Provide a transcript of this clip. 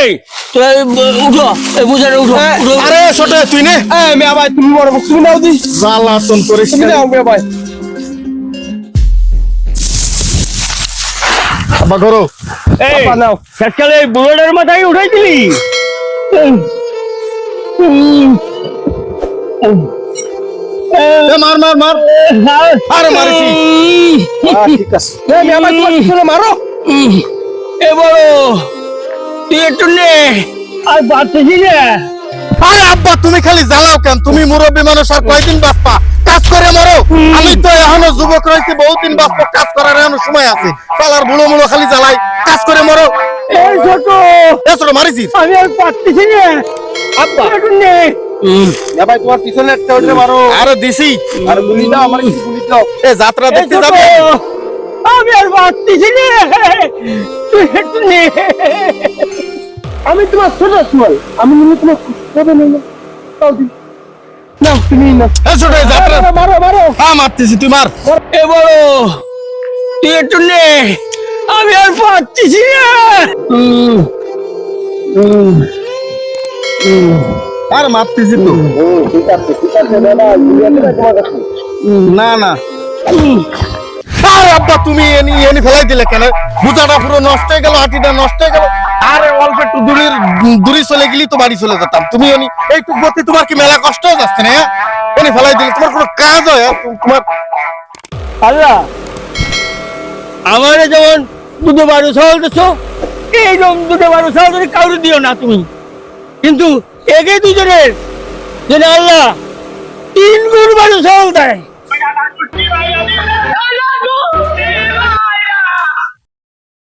এই উঠো বুঝারে উঠো উঠো। আরে ছোট তুই নে। এই মিয়া ভাই তুমি বড় বক্স তুমি নাও দি। জ্বালাতন করিস তুমি নাও মিয়া ভাই আব্বা ধরো। এই নাও। শেষকালে বুলেটের মাথায় উঠাই দিলি। মার মার মার। আরে মারিছি। ঠিক আছে মিয়া ভাই তোমার মারো। এ বড়। তুই একটু নে। আর পারতেছি না। আরে আব্বা তুমি খালি জ্বালাও কেন? তুমি মুরব্বী মানুষ আর কয়দিন বাঁচবা? কাজ করে মরো। আমি তো এখনও যুবক রয়েছি বহুদিন বাঁচবো কাজ করার এখনও সময় আছে। পালার বুড়ো মুড়ো খালি জ্বালাই কাজ করে মরো। এই ছোট। এ ছোট মারিছিস? আমি আর পারতেছি না। আব্বা। একটু নে। ভাই তোমার পিছনে একটা উঠে মারো। আরে দিছি। আর গুলি দাও আমার কিছু গুলি দাও। এ যাত্রা দেখতে যাবে? আমি আর পারতেছি না। তুই একটু নে। আমি তোমার ছোট সুয়াল। আমি নিলে তোমার কবে নেই না? তাও দি নাও তুমি এ ছোট যাত্রা মারো, মারো হ্যাঁ মারতেছি তুই মার। এ বড় তুই একটু নে। আমি আর পারতেছি না। আর মারতেছি তো। ঠিক আছে ঠিক আছে দাদা গুলি আছে না না। না আরে আব্বা তুমি এনি এনি ফেলাই দিলে কেন? বুটাটা পুরো নষ্ট হয়ে গেল হাতিটা নষ্ট হয়ে গেল। আরে অল্প একটু দূরের দূরে চলে গেলি তো বাড়ি চলে যেতাম। তুমি এনি এইটুক গতি তোমার কি মেলা কষ্ট হয়ে যাচ্ছে না হ্যাঁ? এনি ফেলাই দিলে, তোমার কোনো কাজ হয় তোমার আল্লাহ, আমারে যেমন দুটো বারো চাল দিচ্ছ এইরকম দুটো বারো চাল যদি দিও না তুমি। কিন্তু একে দুজনের যেন আল্লাহ তিন গুণ বারো চাল দেয়।